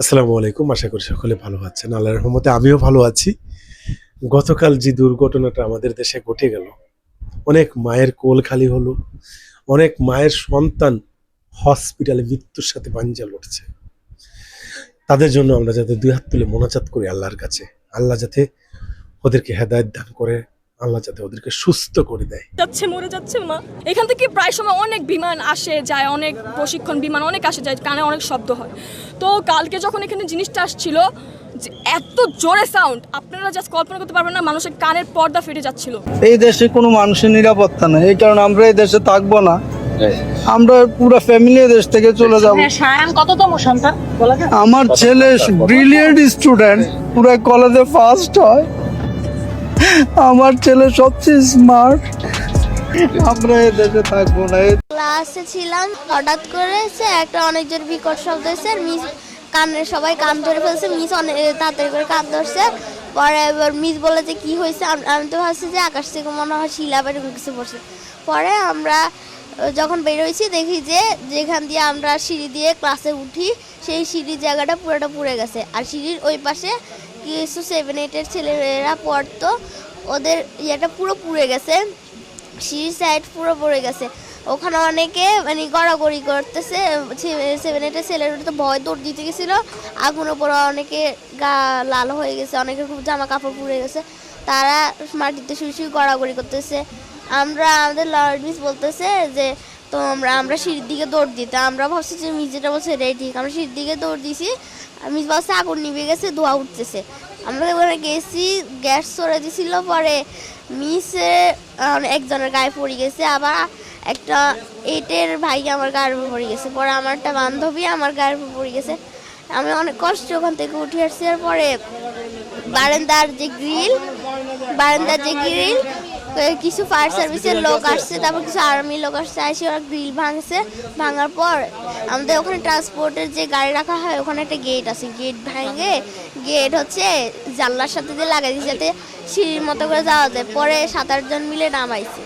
আসসালামু আলাইকুম, আশা করি সকলে ভালো আছেন। আল্লাহর রহমতে আমিও ভালো আছি। গতকাল যে দুর্ঘটনাটা আমাদের দেশে ঘটে গেল, অনেক মায়ের কোল খালি হলো, অনেক মায়ের সন্তান হসপিটালে মৃত্যুর সাথে পাঞ্জা লড়ছে। তাদের জন্য আমরা যাতে দুই হাত তুলে মোনাজাত করি আল্লাহর কাছে। আল্লাহ যাতে ওদেরকে হেদায়ত দান করে আল্লাহ যাতে ওদেরকে সুস্থ করে দেয়। যাচ্ছে মরে যাচ্ছে মা। এখান থেকে প্রায় সময় অনেক বিমান আসে যায় অনেক প্রশিক্ষণ বিমান অনেক আসে যায় কানে অনেক শব্দ হয়। তো কালকে যখন এখানে জিনিসটা আসছিল যে এত জোরে সাউন্ড আপনারা জাস্ট কল্পনা করতে পারবেন না মানুষের কানের পর্দা ফেটে যাচ্ছিল। এই দেশে কোনো মানুষের নিরাপত্তা নেই এই কারণে আমরা এই দেশে থাকব না। আমরা পুরো ফ্যামিলি দেশ থেকে চলে যাব। হ্যাঁ সায়ান কততম সন্তান? আমার ছেলে ব্রিলিয়েন্ট স্টুডেন্ট পুরো কলেজে ফার্স্ট হয়। আমার ছেলে সবচেয়ে স্মার্ট আমরা এই দেশে থাকব না। ক্লাসে ছিলাম, হঠাৎ করে সে একটা অনেক জোর বিকট শব্দ হয়েছে মিস কানের সবাই কান ধরে ফেলছে মিস অনেক তাড়াতাড়ি করে কান ধরছে। পরে এবার মিস বলে যে, কি হয়েছে? আমি তো ভাবছি যে, আকাশ থেকে মনে হয় শিলা বা কিছু পড়ছে। পরে আমরা যখন বেরোইছি দেখি যে, যেখান দিয়ে আমরা সিঁড়ি দিয়ে ক্লাসে উঠি, সেই সিঁড়ির জায়গাটা পুরোটা পুড়ে গেছে। আর সিঁড়ির ওই পাশে কিছু সেভেন এইটের ছেলেরা পড়তো। ওদের ইয়েটা পুরো পুড়ে গেছে। সিঁড়ির সাইড পুরো পড়ে গেছে। ওখানে অনেকে মানে গড়াগড়ি করতেছে। সেভেন এইটের ছেলের তো ভয়, দৌড় দিতে গেছিল। আগুন ওপর অনেকে গা লাল হয়ে গেছে অনেকের খুব জামা কাপড় পুড়ে গেছে। তারা মাটিতে শুয়ে শুয়ে গড়াগড়ি করতেছে। আমরা, আমাদের লর্ড মিস বলতেছে যে তো আমরা আমরা সিঁড়ির দিকে দৌড় দিতে আমরা ভাবছি যে মিস যেটা বলছে এটাই ঠিক। আমরা সিঁড়ির দিকে দৌড় দিছি মিস বলছে আগুন নিভে গেছে, ধোয়া উঠতেছে। আমরা ওখানে গেছি, গ্যাস সরে দিছিল, পরে মিসে একজনের গায়ে পড়ে গেছে, আবার একটা এইটের ভাই আমার গায়ের উপর পড়ে গেছে। পরে আমার একটা বান্ধবী আমার গায়ের উপর পড়ে গেছে। আমি অনেক কষ্ট ওখান থেকে উঠে আসছি পরে বারান্দার যে গ্রিল, বারান্দার যে গ্রিল কিছু ফায়ার সার্ভিসের লোক আসছে তারপর কিছু আর্মি লোক আসছে আসে ওরা গ্রিল ভাঙছে ভাঙার পর আমাদের ওখানে ট্রান্সপোর্টের যে গাড়ি রাখা হয় ওখানে একটা গেট আছে গেট ভাঙে গেট হচ্ছে জানলার সাথে দিয়ে লাগাই দিয়েছে যাতে সিঁড়ির মতো করে যাওয়া যায়। পরে সাত আটজন মিলে নামাইছে।